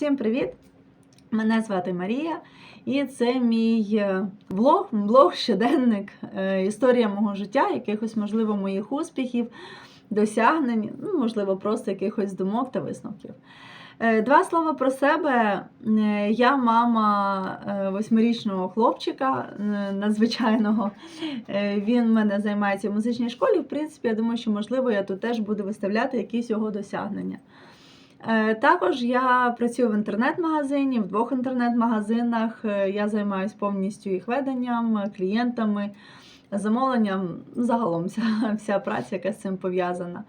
Всім привіт! Мене звати Марія, і це мій е, влог, блог, щоденник, е, історія мого життя, якихось, можливо, моїх успіхів, досягнень, ну, можливо, просто якихось думок та висновків. Е, Два слова про себе. Я мама восьмирічного хлопчика надзвичайного. Він в мене займається в музичній школі. В принципі, я думаю, що можливо я тут теж буду виставляти якісь його досягнення. Е, Також я працюю в інтернет-магазині, в двох інтернет-магазинах. Е, Я займаюся повністю їх веденням, клієнтами, замовленням, загалом вся, вся праця, яка з цим пов'язана.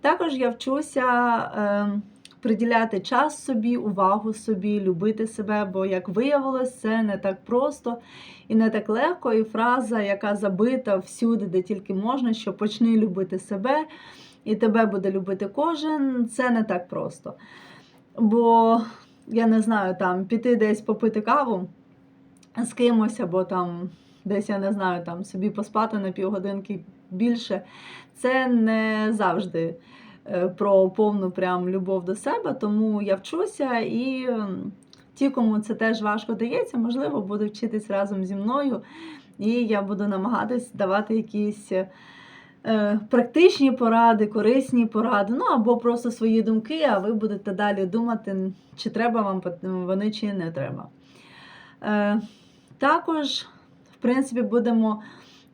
Також я вчуся е, приділяти час собі, увагу собі, любити себе, бо, як виявилось, це не так просто і не так легко. І фраза, яка забита всюди, де тільки можна, що почни любити себе і тебе буде любити кожен, це не так просто. Бо я не знаю, там піти десь попити каву з кимось, або там десь, я не знаю, там собі поспати на півгодинки більше. Це не завжди е, про повну прям любов до себе, тому я вчуся і ті, кому це теж важко дається, можливо, будуть вчитись разом зі мною, і я буду намагатись давати якісь практичні поради, корисні поради, ну або просто свої думки, а ви будете далі думати, чи треба вам вони, чи не треба. Е, також, в принципі, будемо.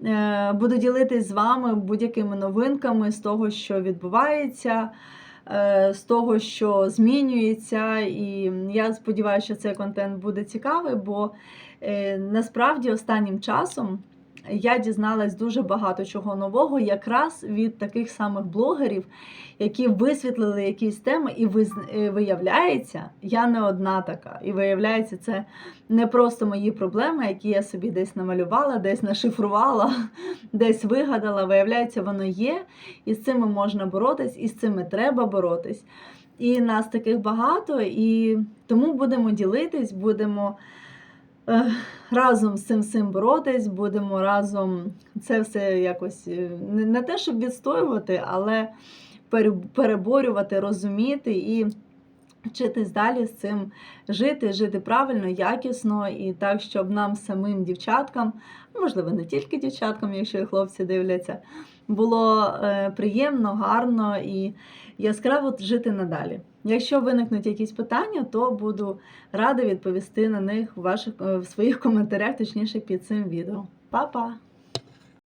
е, Буду ділитись з вами будь-якими новинками з того, що відбувається, е, з того, що змінюється. І я сподіваюся, що цей контент буде цікавий, бо е, насправді останнім часом я дізналась дуже багато чого нового, якраз від таких самих блогерів, які висвітлили якісь теми, і е, виявляється, я не одна така. І виявляється, це не просто мої проблеми, які я собі десь намалювала, десь нашифрувала, десь вигадала. Виявляється, воно є, і з цим можна боротись, і з цим треба боротись. І нас таких багато, і тому будемо ділитись, будемо разом з цим всім боротись, будемо разом. Це все якось е, не, те, щоб відстоювати, але пере- переборювати, розуміти і вчитись далі з цим жити, жити правильно, якісно, і так, щоб нам самим дівчаткам, можливо, не тільки дівчаткам, якщо і хлопці дивляться, було е, приємно, гарно і яскраво жити надалі. Якщо виникнуть якісь питання, то буду рада відповісти на них в ваших е, в своїх коментарях, точніше під цим відео. Па-па!